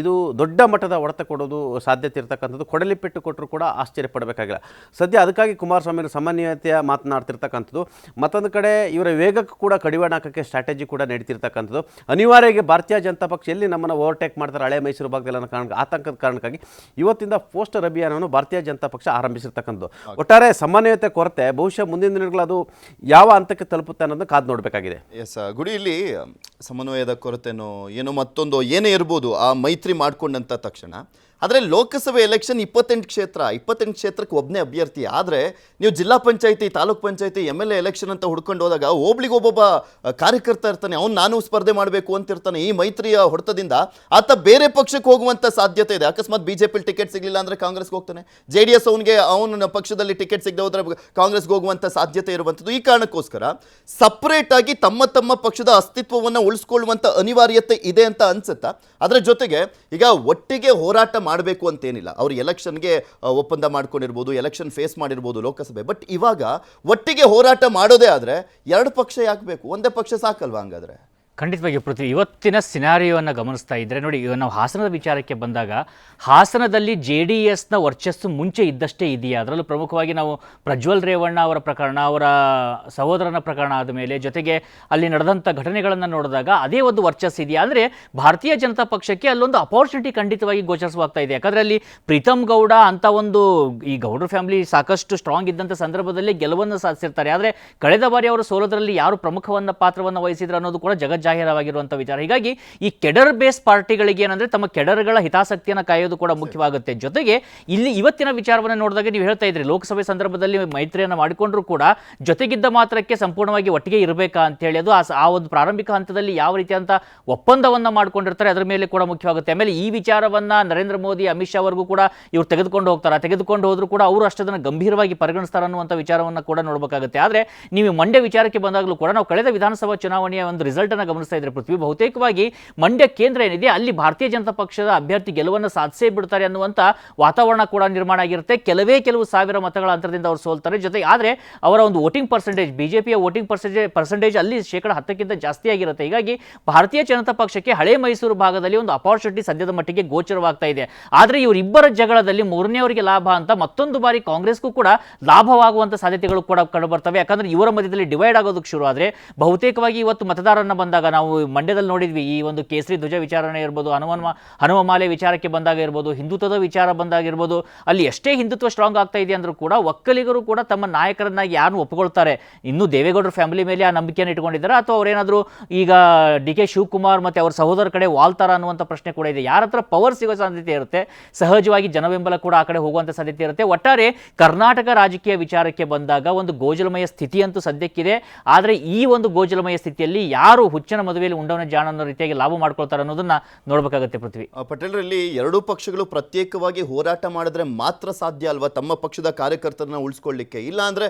ಇದು ದೊಡ್ಡ ಮಟ್ಟದ ಹೊಡೆತ ಕೊಡೋದು ಸಾಧ್ಯತೆ ಇರತಕ್ಕಂಥದ್ದು. ಕೊಡಲಿ ಪೆಟ್ಟು ಕೊಟ್ಟರು ಕೂಡ ಆಶ್ಚರ್ಯ ಪಡಬೇಕಾಗಿಲ್ಲ. ಸದ್ಯ ಅದಕ್ಕಾಗಿ ಕುಮಾರಸ್ವಾಮಿ ಅವರು ಸಮನ್ವಯತೆಯ ಮಾತನಾಡ್ತಿರ್ತಕ್ಕಂಥದ್ದು. ಮತ್ತೊಂದು ಕಡೆ ಇವರ ವೇಗಕ್ಕೂ ಕೂಡ ಕಡಿವಾಣ ಹಾಕೋಕ್ಕೆ ಸ್ಟ್ರಾಟಜಿ ಕೂಡ ನಡೀತಿರ್ತಕ್ಕಂಥದ್ದು. ಅನಿವಾರ್ಯವಾಗಿ ಭಾರತೀಯ ಜನತಾ ಪಕ್ಷ ಎಲ್ಲಿ ನಮ್ಮನ್ನು ಓವರ್ಟೇಕ್ ಮಾಡ್ತಾರೆ ಹಳೆ ಮೈಸೂರು ಭಾಗದಲ್ಲಿ ಅನ್ನೋ ಕಾರಣ ಆತಂಕದ ಕಾರಣಕ್ಕಾಗಿ ಇವತ್ತಿಂದ ಪೋಸ್ಟರ್ ಅಭಿಯಾನವನ್ನು ಭಾರತೀಯ ಜನತಾ ಪಕ್ಷ ಆರಂಭಿಸಿರ್ತಕ್ಕಂಥದ್ದು. ಒಟ್ಟಾರೆ ಸಮನ್ವಯತೆ ಕೊರತೆ ಬಹುಶಃ ಮುಂದಿನ ದಿನಗಳು ಅದು ಯಾವ ಹಂತಕ್ಕೆ ತಲುಪುತ್ತೆ ಅನ್ನೋದನ್ನ ಕಾದು ನೋಡಬೇಕಾಗಿದೆ. ಎಸ್ ಗುಡಿಯಲ್ಲಿ ಸಮನ್ವಯದ ಕೊರತೆನೋ ಏನೋ ಮತ್ತೊಂದು ಏನೇ ಇರ್ಬೋದು ಆ ಮೈತ್ರಿ ಮಾಡ್ಕೊಂಡಂತ ತಕ್ಷಣ ಆದರೆ ಲೋಕಸಭೆ ಎಲೆಕ್ಷನ್ ಇಪ್ಪತ್ತೆಂಟು ಕ್ಷೇತ್ರ, ಇಪ್ಪತ್ತೆಂಟು ಕ್ಷೇತ್ರಕ್ಕೆ ಒಬ್ಬನೇ ಅಭ್ಯರ್ಥಿ. ಆದರೆ ನೀವು ಜಿಲ್ಲಾ ಪಂಚಾಯತಿ, ತಾಲೂಕ್ ಪಂಚಾಯತಿ ಎಂ ಎಲ್ ಎ ಎಲೆಕ್ಷನ್ ಅಂತ ಹುಡ್ಕೊಂಡು ಹೋದಾಗ ಒಬ್ಳಿಗೆ ಒಬ್ಬೊಬ್ಬ ಕಾರ್ಯಕರ್ತ ಇರ್ತಾನೆ, ಅವ್ನು ನಾನು ಸ್ಪರ್ಧೆ ಮಾಡಬೇಕು ಅಂತ ಇರ್ತಾನೆ ಈ ಮೈತ್ರಿಯ ಹೊಡೆತದಿಂದ ಆತ ಬೇರೆ ಪಕ್ಷಕ್ಕೆ ಹೋಗುವಂಥ ಸಾಧ್ಯತೆ ಇದೆ. ಅಕಸ್ಮಾತ್ ಬಿ ಜೆ ಪಿಲಿ ಟಿಕೆಟ್ ಸಿಗಲಿಲ್ಲ ಅಂದರೆ ಕಾಂಗ್ರೆಸ್ಗೆ ಹೋಗ್ತಾನೆ. ಜೆ ಡಿ ಎಸ್ ಅವನಿಗೆ ಅವನ ಪಕ್ಷದಲ್ಲಿ ಟಿಕೆಟ್ ಸಿಗದೆ ಹೋದ್ರೆ ಕಾಂಗ್ರೆಸ್ಗೆ ಹೋಗುವಂಥ ಸಾಧ್ಯತೆ ಇರುವಂಥದ್ದು. ಈ ಕಾರಣಕ್ಕೋಸ್ಕರ ಸಪ್ರೇಟ್ ಆಗಿ ತಮ್ಮ ತಮ್ಮ ಪಕ್ಷದ ಅಸ್ತಿತ್ವವನ್ನು ಉಳಿಸ್ಕೊಳ್ಳುವಂಥ ಅನಿವಾರ್ಯತೆ ಇದೆ ಅಂತ ಅನ್ಸುತ್ತಾ? ಅದರ ಜೊತೆಗೆ ಈಗ ಒಟ್ಟಿಗೆ ಹೋರಾಟ ಮಾಡಬೇಕು ಅಂತೇನಿಲ್ಲ. ಅವರು ಎಲೆಕ್ಷನ್ಗೆ ಒಪ್ಪಂದ ಮಾಡ್ಕೊಂಡಿರ್ಬೋದು, ಎಲೆಕ್ಷನ್ ಫೇಸ್ ಮಾಡಿರ್ಬೋದು ಲೋಕಸಭೆ. ಬಟ್ ಇವಾಗ ಒಟ್ಟಿಗೆ ಹೋರಾಟ ಮಾಡೋದೇ ಆದರೆ ಎರಡು ಪಕ್ಷ ಯಾಕೆ ಬೇಕು? ಒಂದೇ ಪಕ್ಷ ಸಾಕಲ್ವಾ ಹಂಗಾದ್ರೆ? ಖಂಡಿತವಾಗಿ ಪೃಥ್ವಿ, ಇವತ್ತಿನ ಸಿನಾರಿಯೋವನ್ನು ಗಮನಿಸ್ತಾ ಇದ್ದರೆ ನೋಡಿ, ಈಗ ನಾವು ಹಾಸನದ ವಿಚಾರಕ್ಕೆ ಬಂದಾಗ, ಹಾಸನದಲ್ಲಿ ಜೆ ಡಿ ಎಸ್ನ ವರ್ಚಸ್ಸು ಮುಂಚೆ ಇದ್ದಷ್ಟೇ ಇದೆಯಾ? ಅದರಲ್ಲೂ ಪ್ರಮುಖವಾಗಿ ನಾವು ಪ್ರಜ್ವಲ್ ರೇವಣ್ಣ ಅವರ ಪ್ರಕರಣ, ಅವರ ಸಹೋದರನ ಪ್ರಕರಣ ಆದ ಮೇಲೆ ಜೊತೆಗೆ ಅಲ್ಲಿ ನಡೆದಂಥ ಘಟನೆಗಳನ್ನು ನೋಡಿದಾಗ ಅದೇ ಒಂದು ವರ್ಚಸ್ಸು ಇದೆಯಾ? ಅಂದರೆ ಭಾರತೀಯ ಜನತಾ ಪಕ್ಷಕ್ಕೆ ಅಲ್ಲೊಂದು ಅಪಾರ್ಚುನಿಟಿ ಖಂಡಿತವಾಗಿ ಗೋಚರಿಸವಾಗ್ತಾ ಇದೆ. ಯಾಕಂದರೆ ಅಲ್ಲಿ ಪ್ರೀತಮ್ ಗೌಡ ಅಂತ ಒಂದು, ಈ ಗೌಡ್ರ ಫ್ಯಾಮಿಲಿ ಸಾಕಷ್ಟು ಸ್ಟ್ರಾಂಗ್ ಇದ್ದಂಥ ಸಂದರ್ಭದಲ್ಲಿ ಗೆಲುವನ್ನು ಸಾಧಿಸಿರ್ತಾರೆ. ಆದರೆ ಕಳೆದ ಬಾರಿ ಅವರು ಸೋಲೋದರಲ್ಲಿ ಯಾರು ಪ್ರಮುಖವನ್ನ, ಪಾತ್ರವನ್ನು ವಹಿಸಿದ್ರು ಅನ್ನೋದು ಕೂಡ ಜಗಜ್ಜಾಹೀರವಾಗಿರುವಂಥ ವಿಚಾರ. ಹೀಗಾಗಿ ಈ ಕೆಡರ್ ಬೇಸ್ ಪಾರ್ಟಿಗಳಿಗೆ ಏನಂದ್ರೆ ತಮ್ಮ ಕೆಡರ್ಗಳ ಹಿತಾಸಕ್ತಿಯನ್ನು ಕಾಯೋದು ಕೂಡ ಮುಖ್ಯವಾಗುತ್ತೆ. ಜೊತೆಗೆ ಇಲ್ಲಿ ಇವತ್ತಿನ ವಿಚಾರವನ್ನು ನೋಡಿದಾಗ ನೀವು ಹೇಳ್ತಾ ಇದ್ರಿ, ಲೋಕಸಭೆ ಸಂದರ್ಭದಲ್ಲಿ ಮೈತ್ರಿಯನ್ನು ಮಾಡಿಕೊಂಡ್ರು ಕೂಡ ಜೊತೆಗಿದ್ದ ಮಾತ್ರಕ್ಕೆ ಸಂಪೂರ್ಣವಾಗಿ ಒಟ್ಟಿಗೆ ಇರಬೇಕಾ ಅಂತ ಹೇಳಿ, ಅದು ಆ ಒಂದು ಪ್ರಾರಂಭಿಕ ಹಂತದಲ್ಲಿ ಯಾವ ರೀತಿಯಂತ ಒಪ್ಪಂದವನ್ನ ಮಾಡಿಕೊಂಡಿರ್ತಾರೆ ಅದರ ಮೇಲೆ ಕೂಡ ಮುಖ್ಯವಾಗುತ್ತೆ. ಆಮೇಲೆ ಈ ವಿಚಾರವನ್ನ ನರೇಂದ್ರ ಮೋದಿ, ಅಮಿತ್ ಶಾ ಅವರಿಗೂ ಕೂಡ ಇವ್ರು ತೆಗೆದುಕೊಂಡು ಹೋಗ್ತಾರೆ. ತೆಗೆದುಕೊಂಡು ಹೋದ್ರು ಕೂಡ ಅವರು ಅಷ್ಟದನ್ನು ಗಂಭೀರವಾಗಿ ಪರಿಗಣಿಸ್ತಾರೆ ಅನ್ನುವಂಥ ವಿಚಾರವನ್ನು ಕೂಡ ನೋಡಬೇಕಾಗುತ್ತೆ. ಆದರೆ ನೀವು ಮಂಡ್ಯ ವಿಚಾರಕ್ಕೆ ಬಂದಾಗಲೂ ಕೂಡ ನಾವು ಕಳೆದ ವಿಧಾನಸಭಾ ಚುನಾವಣೆಯ ಒಂದು ರಿಸಲ್ಟ್ ಅನ್ನು ಗಮನಿಸ್ತಾ ಇದ್ರೆ ಪೃಥ್ವಿ. ಬಹುತೇಕವಾಗಿ ಮಂಡ್ಯ ಕೇಂದ್ರ ಏನಿದೆ, ಅಲ್ಲಿ ಭಾರತೀಯ ಜನತಾ ಪಕ್ಷದ ಅಭ್ಯರ್ಥಿ ಗೆಲುವನ್ನು ಸಾಧಿಸೇ ಬಿಡ್ತಾರೆ ಅನ್ನುವಂಥ ವಾತಾವರಣ ಕೂಡ ನಿರ್ಮಾಣ ಆಗಿರುತ್ತೆ. ಕೆಲವೇ ಕೆಲವು ಸಾವಿರ ಮತಗಳ ಅಂತರದಿಂದ ಅವರು ಸೋಲ್ತಾರೆ. ಜೊತೆ ಆದರೆ ಅವರ ಒಂದು ವೋಟಿಂಗ್ ಪರ್ಸೆಂಟೇಜ್, ಬಿಜೆಪಿಯ ವೋಟಿಂಗ್ ಪರ್ಸೆಂಟೇಜ್ ಪರ್ಸೆಂಟೇಜ್ ಅಲ್ಲಿ ಶೇಕಡ ಹತ್ತಕ್ಕಿಂತ ಜಾಸ್ತಿ ಆಗಿರುತ್ತೆ. ಹೀಗಾಗಿ ಭಾರತೀಯ ಜನತಾ ಪಕ್ಷಕ್ಕೆ ಹಳೆ ಮೈಸೂರು ಭಾಗದಲ್ಲಿ ಒಂದು ಅಪಾರ್ಚುನಿಟಿ ಸದ್ಯದ ಮಟ್ಟಿಗೆ ಗೋಚರವಾಗ್ತಾ ಇದೆ. ಆದರೆ ಇವರಿಬ್ಬರ ಜಗಳದಲ್ಲಿ ಮೂರನೆಯವರಿಗೆ ಲಾಭ ಅಂತ ಮತ್ತೊಂದು ಬಾರಿ ಕಾಂಗ್ರೆಸ್ಗೂ ಕೂಡ ಲಾಭವಾಗುವಂಥ ಸಾಧ್ಯತೆಗಳು ಕೂಡ ಕಂಡು ಬರ್ತವೆ. ಯಾಕಂದ್ರೆ ಇವರ ಮಧ್ಯದಲ್ಲಿ ಡಿವೈಡ್ ಆಗೋದಕ್ಕೆ ಶುರು ಆದರೆ ಬಹುತೇಕವಾಗಿ ಇವತ್ತು ಮತದಾರರನ್ನ ಬಂದಾಗ ನಾವು ಮಂಡ್ಯದಲ್ಲಿ ನೋಡಿದ್ವಿ, ಈ ಒಂದು ಕೇಸರಿ ಧ್ವಜ ವಿಚಾರಣೆ ಇರ್ಬೋದು ಹನುಮನ್ಮ ಹನುಮಾಲೆ ವಿಚಾರಕ್ಕೆ ಬಂದಾಗ ಇರ್ಬೋದು, ಹಿಂದುತ್ವದ ವಿಚಾರ ಬಂದಾಗ ಇರ್ಬೋದು, ಅಲ್ಲಿ ಎಷ್ಟೇ ಹಿಂದುತ್ವ ಸ್ಟ್ರಾಂಗ್ ಆಗ್ತಾ ಇದೆ ಅಂದರೂ ಕೂಡ ಒಕ್ಕಲಿಗರು ಕೂಡ ತಮ್ಮ ನಾಯಕರನ್ನಾಗಿ ಯಾರನ್ನು ಒಪ್ಪಿಕೊಳ್ತಾರೆ ಇನ್ನೂ ದೇವೇಗೌಡರ ಫ್ಯಾಮಿಲಿ ಮೇಲೆ ಆ ನಂಬಿಕೆಯನ್ನು ಇಟ್ಕೊಂಡಿದ್ದಾರೆ. ಅಥವಾ ಅವರೇನಾದರೂ ಈಗ ಡಿ ಕೆ ಶಿವಕುಮಾರ್ ಮತ್ತು ಅವ್ರ ಸಹೋದರ ಕಡೆ ವಾಲ್ತಾರ ಅನ್ನುವಂಥ ಪ್ರಶ್ನೆ ಕೂಡ ಇದೆ. ಯಾರ ಹತ್ರ ಪವರ್ ಸಿಗೋ ಸಾಧ್ಯತೆ ಇರುತ್ತೆ? ಸಹಜವಾಗಿ ಜನಬೆಂಬಲ ಕೂಡ ಆ ಕಡೆ ಹೋಗುವಂಥ ಸಾಧ್ಯತೆ ಇರುತ್ತೆ. ಒಟ್ಟಾರೆ ಕರ್ನಾಟಕ ರಾಜಕೀಯ ವಿಚಾರಕ್ಕೆ ಬಂದಾಗ ಒಂದು ಗೋಜಲಮಯ ಸ್ಥಿತಿ ಅಂತೂ ಸದ್ಯಕ್ಕಿದೆ. ಆದರೆ ಈ ಒಂದು ಗೋಜಲಮಯ ಸ್ಥಿತಿಯಲ್ಲಿ ಯಾರು ಹುಚ್ಚನ ಮದುವೆಯಲ್ಲಿ ಉಂಡವನ ಜಾಣ ಅನ್ನೋ ರೀತಿಯಾಗಿ ಲಾಭ ಮಾಡ್ಕೊಳ್ತಾರೆ ಅನ್ನೋದನ್ನ ನೋಡಬೇಕಾಗುತ್ತೆ ಪೃಥ್ವಿ. ಆ, ಪಟೇಲ್ರಲ್ಲಿ ಎರಡೂ ಪಕ್ಷಗಳು ಪ್ರತ್ಯೇಕವಾಗಿ ಹೋರಾಟ ಮಾಡಿದ್ರೆ ಮಾತ್ರ ಸಾಧ್ಯ ಅಲ್ವಾ ತಮ್ಮ ಪಕ್ಷದ ಕಾರ್ಯಕರ್ತರನ್ನ ಉಳಿಸ್ಕೊಳ್ಳಿಕ್ಕೆ? ಇಲ್ಲ ಅಂದ್ರೆ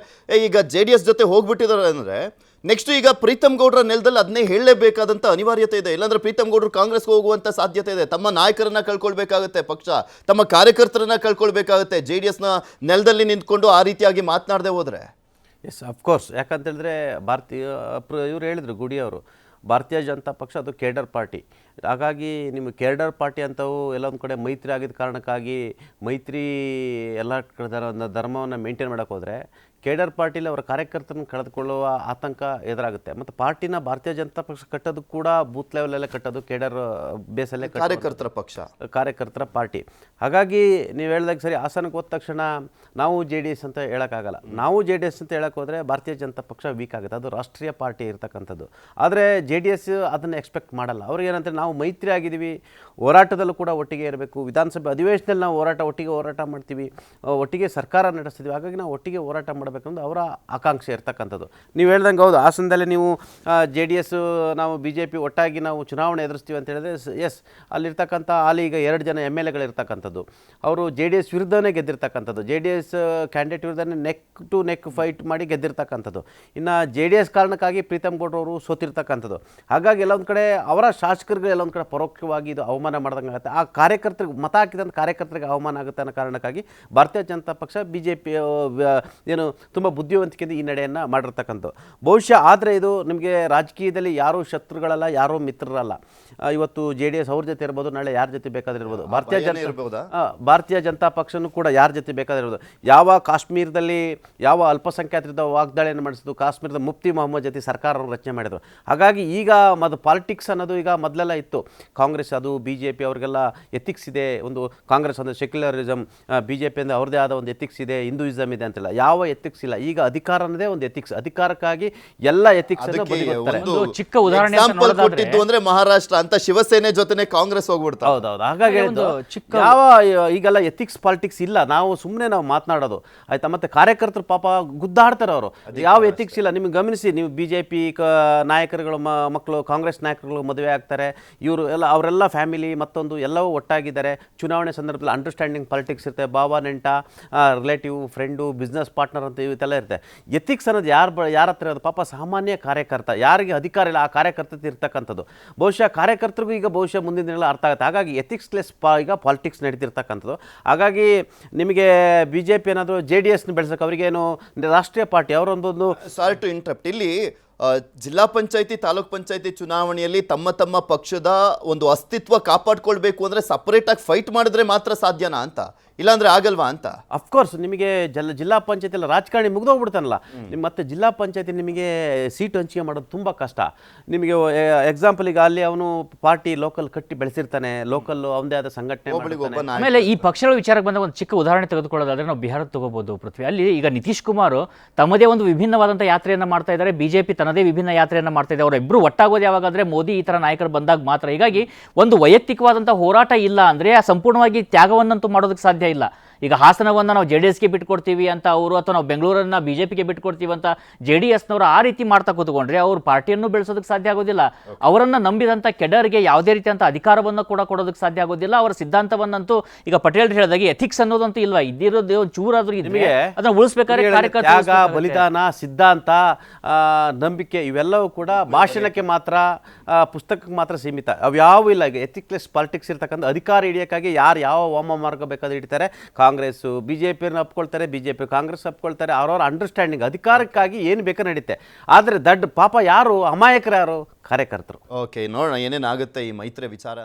ಈಗ ಜೆ ಡಿ ಎಸ್ ಜೊತೆ ಹೋಗ್ಬಿಟ್ಟಿದ್ದಾರೆ ಅಂದ್ರೆ ನೆಕ್ಸ್ಟ್ ಈಗ ಪ್ರೀತಮ್ ಗೌಡ್ರ ನೆಲದಲ್ಲಿ ಅದನ್ನೇ ಹೇಳಲೇಬೇಕಾದಂತ ಅನಿವಾರ್ಯತೆ ಇದೆ. ಇಲ್ಲಾಂದ್ರೆ ಪ್ರೀತಮ್ ಗೌಡ್ರು ಕಾಂಗ್ರೆಸ್ಗೆ ಹೋಗುವಂತ ಸಾಧ್ಯತೆ ಇದೆ. ತಮ್ಮ ನಾಯಕರನ್ನ ಕಳ್ಕೊಳ್ಬೇಕಾಗುತ್ತೆ ಪಕ್ಷ ತಮ್ಮ ಕಾರ್ಯಕರ್ತರನ್ನ ಕಳ್ಕೊಳ್ಬೇಕಾಗುತ್ತೆ ಜೆ ಡಿ ಎಸ್ನ ನೆಲದಲ್ಲಿ ನಿಂತ್ಕೊಂಡು ಆ ರೀತಿಯಾಗಿ ಮಾತನಾಡದೆ ಹೋದ್ರೆ? ಎಸ್ ಅಫ್ಕೋರ್ಸ್ ಯಾಕಂತೇಳಿದ್ರೆ ಭಾರತೀಯ ಇವರು ಇವ್ರು ಹೇಳಿದರು ಗುಡಿ ಅವರು ಭಾರತೀಯ ಜನತಾ ಪಕ್ಷ ಅದು ಕೇಡರ್ ಪಾರ್ಟಿ. ಹಾಗಾಗಿ ನಿಮ್ಮ ಕೇರ್ಡರ್ ಪಾರ್ಟಿ ಅಂತವು ಎಲ್ಲ ಒಂದು ಕಡೆ ಮೈತ್ರಿ ಆಗಿದ್ದ ಕಾರಣಕ್ಕಾಗಿ ಮೈತ್ರಿ ಎಲ್ಲ ಧರ್ಮವನ್ನು ಮೇಂಟೈನ್ ಮಾಡೋಕೆ ಹೋದರೆ ಕೇಡರ್ ಪಾರ್ಟಿಲಿ ಅವರ ಕಾರ್ಯಕರ್ತರನ್ನ ಕಳೆದುಕೊಳ್ಳುವ ಆತಂಕ ಎದುರಾಗುತ್ತೆ. ಮತ್ತು ಪಾರ್ಟಿನ ಭಾರತೀಯ ಜನತಾ ಪಕ್ಷ ಕಟ್ಟೋದು ಕೂಡ ಬೂತ್ ಲೆವೆಲಲ್ಲೇ ಕಟ್ಟೋದು ಕೇಡರ್ ಬೇಸಲ್ಲೇ. ಕಾರ್ಯಕರ್ತರ ಪಕ್ಷ. ಕಾರ್ಯಕರ್ತರ ಪಾರ್ಟಿ. ಹಾಗಾಗಿ ನೀವು ಹೇಳ್ದಾಗ ಸರಿ ಹಾಸನಕ್ಕೆ ಹೋದ ತಕ್ಷಣ ನಾವು ಜೆ ಡಿ ಎಸ್ ಅಂತ ಹೇಳೋಕ್ಕಾಗಲ್ಲ. ನಾವು ಜೆ ಡಿ ಎಸ್ ಅಂತ ಹೇಳಕ್ಕೆ ಹೋದರೆ ಭಾರತೀಯ ಜನತಾ ಪಕ್ಷ ವೀಕ್ ಆಗುತ್ತೆ. ಅದು ರಾಷ್ಟ್ರೀಯ ಪಾರ್ಟಿ ಇರ್ತಕ್ಕಂಥದ್ದು. ಆದರೆ ಜೆ ಡಿ ಎಸ್ ಅದನ್ನು ಎಕ್ಸ್ಪೆಕ್ಟ್ ಮಾಡಲ್ಲ. ಅವ್ರಿಗೆ ಏನಂತಾರೆ ನಾವು ಮೈತ್ರಿ ಆಗಿದ್ದೀವಿ, ಹೋರಾಟದಲ್ಲೂ ಕೂಡ ಒಟ್ಟಿಗೆ ಇರಬೇಕು. ವಿಧಾನಸಭೆ ಅಧಿವೇಶನದಲ್ಲಿ ನಾವು ಹೋರಾಟ, ಒಟ್ಟಿಗೆ ಹೋರಾಟ ಮಾಡ್ತೀವಿ ಒಟ್ಟಿಗೆ ಸರ್ಕಾರ ನಡೆಸ್ತೀವಿ. ಹಾಗಾಗಿ ನಾವು ಒಟ್ಟಿಗೆ ಹೋರಾಟ ಮಾಡಬೇಕಂದು ಅವರ ಆಕಾಂಕ್ಷೆ ಇರ್ತಕ್ಕಂಥದ್ದು. ನೀವು ಹೇಳ್ದಂಗೆ ಹೌದು, ಹಾಸನದಲ್ಲಿ ನೀವು ಜೆ ಡಿ ಎಸ್, ನಾವು ಬಿ ಜೆ ಪಿ ಒಟ್ಟಾಗಿ ನಾವು ಚುನಾವಣೆ ಎದುರಿಸ್ತೀವಿ ಅಂತ ಹೇಳಿದ್ರೆ ಎಸ್, ಅಲ್ಲಿರ್ತಕ್ಕಂಥ ಅಲ್ಲಿ ಈಗ ಎರಡು ಜನ ಎಂ ಎಲ್ ಎಗಳಿರ್ತಕ್ಕಂಥದ್ದು ಅವರು ಜೆ ಡಿ ಎಸ್ ವಿರುದ್ಧವೇ ಗೆದ್ದಿರ್ತಕ್ಕಂಥದ್ದು. ಜೆ ಡಿ ಎಸ್ ಕ್ಯಾಂಡಿಡೇಟ್ ವಿರುದ್ಧನೇ ನೆಕ್ ಟು ನೆಕ್ ಫೈಟ್ ಮಾಡಿ ಗೆದ್ದಿರ್ತಕ್ಕಂಥದ್ದು. ಇನ್ನು ಜೆ ಡಿ ಎಸ್ ಕಾರಣಕ್ಕಾಗಿ ಪ್ರೀತಮ್ ಗೌಡ್ರವರು ಸೋತಿರ್ತಕ್ಕಂಥದ್ದು. ಹಾಗಾಗಿ ಎಲ್ಲೊಂದು ಕಡೆ ಅವರ ಶಾಸಕರಿಗೆ ಎಲ್ಲ ಒಂದು ಕಡೆ ಪರೋಕ್ಷವಾಗಿ ಇದು ಅವಮಾನ ಮಾಡ್ದಂಗೆ ಆಗುತ್ತೆ. ಆ ಕಾರ್ಯಕರ್ತರಿಗೆ ಮತ ಹಾಕಿದಂಥ ಕಾರ್ಯಕರ್ತರಿಗೆ ಅವಮಾನ ಆಗುತ್ತೆ ಅನ್ನೋ ಕಾರಣಕ್ಕಾಗಿ ಭಾರತೀಯ ಜನತಾ ಪಕ್ಷ ಬಿ ಜೆ ಪಿ ಏನು ತುಂಬ ಬುದ್ಧಿವಂತಿಕೆಯಿಂದ ಈ ನಡೆಯನ್ನು ಮಾಡಿರ್ತಕ್ಕಂಥದ್ದು. ಬಹುಶಃ ಆದರೆ ಇದು ನಿಮಗೆ ರಾಜಕೀಯದಲ್ಲಿ ಯಾರೂ ಶತ್ರುಗಳಲ್ಲ ಯಾರೂ ಮಿತ್ರರಲ್ಲ. ಇವತ್ತು ಜೆ ಡಿ ಎಸ್ ಅವ್ರ ಜೊತೆ ಇರ್ಬೋದು ನಾಳೆ ಯಾರ ಜೊತೆ ಬೇಕಾದ್ರೆ ಇರ್ಬೋದು. ಭಾರತೀಯ ಜನತಾ ಭಾರತೀಯ ಜನತಾ ಪಕ್ಷನೂ ಕೂಡ ಯಾರ ಜೊತೆ ಬೇಕಾದ್ರೆ ಇರ್ಬೋದು. ಯಾವ ಕಾಶ್ಮೀರದಲ್ಲಿ ಯಾವ ಅಲ್ಪಸಂಖ್ಯಾತರಿದ್ದ ವಾಗ್ದಾಳಿಯನ್ನು ಮಾಡಿಸಿದ್ದು ಕಾಶ್ಮೀರದ ಮುಫ್ತಿ ಮೊಹಮ್ಮದ್ ಜೊತೆ ಸರ್ಕಾರವನ್ನು ರಚನೆ ಮಾಡಿದರು. ಹಾಗಾಗಿ ಈಗ ಮದು ಪಾಲಿಟಿಕ್ಸ್ ಅನ್ನೋದು ಈಗ ಮೊದಲೆಲ್ಲ ಇತ್ತು. ಕಾಂಗ್ರೆಸ್ ಅದು ಬಿ ಜೆ ಪಿ ಅವ್ರಿಗೆಲ್ಲ ಎಥಿಕ್ಸ್ ಇದೆ ಒಂದು ಕಾಂಗ್ರೆಸ್ ಅಂದರೆ ಸೆಕ್ಯುಲರಿಸಮ್ ಬಿ ಜೆ ಪಿ ಅಂದರೆ ಅವ್ರದ್ದೇ ಆದ ಒಂದು ಎಥಿಕ್ಸ್ ಇದೆ ಹಿಂದೂಯಿಸಮ್ ಇದೆ ಅಂತಿಲ್ಲ. ಯಾವ ಎಥಿಕ್ಸ್ ಇಲ್ಲ. ಈಗ ಅಧಿಕಾರ ಅನ್ನೋದೇ ಒಂದು ಎಥಿಕ್ಸ್. ಅಧಿಕಾರಕ್ಕಾಗಿ ಎಲ್ಲ ಎಥಿಕ್ಸ್ ಒಂದು ಒಂದು ಚಿಕ್ಕ ಉದಾಹರಣೆ ಕೊಟ್ಟಿದ್ದು ಅಂದ್ರೆ ಮಹಾರಾಷ್ಟ್ರ ಅಂತ ಶಿವಸೇನೆ ಜೊತೆನೆ ಕಾಂಗ್ರೆಸ್ ಹೋಗ್ಬಿಡ್ತಾರೆ ಹೌದೌದು. ಹಾಗಾಗಿ ಒಂದು ಚಿಕ್ಕ- ಯಾವ ಈಗೆಲ್ಲ ಎಥಿಕ್ಸ್ ಪಾಲಿಟಿಕ್ಸ್ ಇಲ್ಲ. ನಾವು ಸುಮ್ಮನೆ ನಾವು ಮಾತನಾಡೋದು. ಆಯ್ತಾ? ಮತ್ತೆ ಕಾರ್ಯಕರ್ತರು ಪಾಪ ಗುದ್ದಾಡ್ತಾರೆ ಅವರು. ಯಾವ ಎಥಿಕ್ಸ್ ಇಲ್ಲ. ನಿಮ್ಗೆ ಗಮನಿಸಿ ನೀವು ಬಿ ಜೆ ಪಿ ನಾಯಕರುಗಳು ಮ- ಮಕ್ಕಳು ಕಾಂಗ್ರೆಸ್ ನಾಯಕರುಗಳು ಮದುವೆ ಆಗ್ತಾರೆ. ಇವರು ಎಲ್ಲ, ಅವರೆಲ್ಲ ಫ್ಯಾಮಿಲಿ ಮತ್ತೊಂದು ಎಲ್ಲವೂ ಒಟ್ಟಾಗಿದ್ದಾರೆ. ಚುನಾವಣೆ ಸಂದರ್ಭದಲ್ಲಿ ಅಂಡರ್ಸ್ಟ್ಯಾಂಡಿಂಗ್ ಪಾಲಿಟಿಕ್ಸ್ ಇರುತ್ತೆ. ಬಾಬಾ ನೆಂಟ ರಿಲೇಟಿವ್ ಫ್ರೆಂಡು ಬಿಸ್ನೆಸ್ ಪಾರ್ಟ್ನರ್ ಅಂತ ಇವತ್ತೆಲ್ಲ ಇರುತ್ತೆ. ಎಥಿಕ್ಸ್ ಅನ್ನೋದು ಯಾರು ಬ, ಯಾರ ಹತ್ರ ಇರೋದು? ಪಾಪ ಸಾಮಾನ್ಯ ಕಾರ್ಯಕರ್ತ. ಯಾರಿಗೆ ಅಧಿಕಾರ ಇಲ್ಲ, ಆ ಕಾರ್ಯಕರ್ತತೆ ಇರ್ತಕ್ಕಂಥದ್ದು. ಬಹುಶಃ ಕಾರ್ಯಕರ್ತರಿಗೂ ಈಗ ಬಹುಶಃ ಮುಂದಿನ ದಿನಗಳ ಅರ್ಥ ಆಗುತ್ತೆ. ಹಾಗಾಗಿ ಎಥಿಕ್ಸ್ಲೆಸ್ ಪಾ, ಈಗ ಪಾಲಿಟಿಕ್ಸ್ ನಡೀತಿರ್ತಕ್ಕಂಥದ್ದು. ಹಾಗಾಗಿ ನಿಮಗೆ ಬಿ ಜೆ ಪಿ ಏನಾದರೂ ಜೆ ಡಿ ಎಸ್ನ ಬೆಳೆಸೋಕೆ ಅವರಿಗೇನು ರಾಷ್ಟ್ರೀಯ ಪಾರ್ಟಿ, ಅವರೊಂದೊಂದು ಸಾರಿ ಟು ಇಂಟ್ರಪ್ಟ್ ಇಲ್ಲಿ ಜಿಲ್ಲಾ ಪಂಚಾಯಿತಿ, ತಾಲೂಕ್ ಪಂಚಾಯಿತಿ ಚುನಾವಣೆಯಲ್ಲಿ ತಮ್ಮ ತಮ್ಮ ಪಕ್ಷದ ಒಂದು ಅಸ್ತಿತ್ವ ಕಾಪಾಡ್ಕೊಳ್ಬೇಕು ಅಂದ್ರೆ ಸಪ್ರೇಟಾಗಿ ಫೈಟ್ ಮಾಡಿದ್ರೆ ಮಾತ್ರ ಸಾಧ್ಯನಾ ಅಂತ? ಇಲ್ಲಾಂದ್ರೆ ಆಗಲ್ವಾ ಅಂತ? ಅಫ್ಕೋರ್ಸ್ ನಿಮಗೆ ಜಲ್ ಜಿಲ್ಲಾ ಪಂಚಾಯತಿ ಎಲ್ಲ ರಾಜಕಾರಣಿ ಮುಗ್ದೋಗ್ಬಿಡ್ತಾನಲ್ಲ. ನಿಮ್ಮ ಮತ್ತೆ ಜಿಲ್ಲಾ ಪಂಚಾಯತಿ ನಿಮಗೆ ಸೀಟ್ ಹಂಚಿಕೆ ಮಾಡೋದು ತುಂಬ ಕಷ್ಟ. ನಿಮಗೆ ಎಕ್ಸಾಂಪಲ್ ಈಗ ಅಲ್ಲಿ ಅವನು ಪಾರ್ಟಿ ಲೋಕಲ್ ಕಟ್ಟಿ ಬೆಳೆಸಿರ್ತಾನೆ ಲೋಕಲ್ ಅವನದೇ ಆದ ಸಂಘಟನೆ ಒಬ್ಬಳಿಗೊಬ್ಬ ಮಾಡಿರ್ತಾನೆ. ನಾಯಕ. ಆಮೇಲೆ ಈ ಪಕ್ಷಗಳ ವಿಚಾರಕ್ಕೆ ಬಂದ ಒಂದು ಚಿಕ್ಕ ಉದಾಹರಣೆ ತೆಗೆದುಕೊಳ್ಳೋದಾದ್ರೆ ನಾವು ಬಿಹಾರ ತಗೋಬಹುದು ಪೃಥ್ವಿ. ಅಲ್ಲಿ ಈಗ ನಿತೀಶ್ ಕುಮಾರ್ ತಮ್ಮದೇ ಒಂದು ವಿಭಿನ್ನವಾದಂಥ ಯಾತ್ರೆಯನ್ನ ಮಾಡ್ತಾ ಇದ್ದಾರೆ. ಬಿಜೆಪಿ ತನ್ನದೇ ವಿಭಿನ್ನ ಯಾತ್ರೆಯನ್ನ ಮಾಡ್ತಾ ಇದೆ ಅವರಿಬ್ಬರು ಒಟ್ಟಾಗೋದು ಯಾವಾಗಾದ್ರೆ ಮೋದಿ ಈ ತರ ನಾಯಕರು ಬಂದಾಗ ಮಾತ್ರ. ಹೀಗಾಗಿ ಒಂದು ವೈಯಕ್ತಿಕವಾದಂಥ ಹೋರಾಟ ಇಲ್ಲ ಅಂದ್ರೆ ಆ ಸಂಪೂರ್ಣವಾಗಿ ತ್ಯಾಗವನ್ನಂತೂ ಮಾಡೋದಕ್ಕೆ ಸಾಧ್ಯ ಇಲ್ಲ. ಈಗ ಹಾಸನವನ್ನು ನಾವು ಜೆ ಡಿ ಎಸ್ಗೆ ಬಿಟ್ಕೊಡ್ತೀವಿ ಅಂತ ಅವರು ಅಥವಾ ನಾವು ಬೆಂಗಳೂರನ್ನ ಪಿಗೆ ಬಿಟ್ಕೊಡ್ತೀವಿ ಅಂತ ಜೆ ಡಿ ಎಸ್ನವರು ಆ ರೀತಿ ಮಾಡ್ತಾ ಕೂತ್ಕೊಂಡ್ರೆ ಅವ್ರ ಪಾರ್ಟಿಯನ್ನು ಬೆಳೆಸೋದಕ್ಕೆ ಸಾಧ್ಯ ಆಗೋದಿಲ್ಲ. ಅವರನ್ನು ನಂಬಿದಂಥ ಕೆಡರ್ಗೆ ಯಾವುದೇ ರೀತಿಯಂತ ಅಧಿಕಾರವನ್ನು ಕೂಡ ಕೊಡೋದಕ್ಕೆ ಸಾಧ್ಯ ಆಗೋದಿಲ್ಲ. ಅವರ ಸಿದ್ಧಾಂತವನ್ನಂತೂ ಈಗ ಪಟೇಲ್ ಹೇಳಿದಾಗೆ ಎಥಿಕ್ಸ್ ಅನ್ನೋದಂತೂ ಇಲ್ವಾ? ಇದ್ದಿರೋದು ಒಂದು ಚೂರಾದ್ರೂ ಇದ್ರೆ ಅದನ್ನು ಉಳಿಸ್ಬೇಕಾದ್ರೆ ಹೇಳಿದ ಕಾರ್ಯಕರ್ತರು ಬಲಿದಾನ ಸಿದ್ಧಾಂತ ನಂಬಿಕೆ ಇವೆಲ್ಲವೂ ಕೂಡ ಭಾಷಣಕ್ಕೆ ಮಾತ್ರ ಪುಸ್ತಕಕ್ಕೆ ಮಾತ್ರ ಸೀಮಿತ. ಅವ್ಯಾವೂ ಇಲ್ಲ. ಈಗ ಎಥಿಕ್ಲೆಸ್ ಪಾಲಿಟಿಕ್ಸ್ ಇರ್ತಕ್ಕಂಥ ಅಧಿಕಾರ ಹಿಡಿಯೋಕ್ಕಾಗಿ ಯಾರು ಯಾವ ವಾಮ ಮಾರ್ಗ ಬೇಕಾದ್ರೆ ಹಿಡಿತಾರೆ. ಕಾಂಗ್ರೆಸ್ಸು ಬಿ ಜೆ ಪಿಯನ್ನು ಅಪ್ಕೊಳ್ತಾರೆ ಬಿ ಜೆ ಪಿ ಕಾಂಗ್ರೆಸ್ ಅಪ್ಕೊಳ್ತಾರೆ ಅವ್ರವ್ರ ಅಂಡರ್ಸ್ಟ್ಯಾಂಡಿಂಗ್ ಅಧಿಕಾರಕ್ಕಾಗಿ ಏನು ಬೇಕು ನಡೀತೆ. ಆದರೆ ದಡ್ಡ ಪಾಪ ಯಾರು? ಅಮಾಯಕರು ಯಾರು? ಕಾರ್ಯಕರ್ತರು. ಓಕೆ ನೋಡೋಣ ಏನೇನಾಗುತ್ತೆ ಈ ಮೈತ್ರಿ ವಿಚಾರ.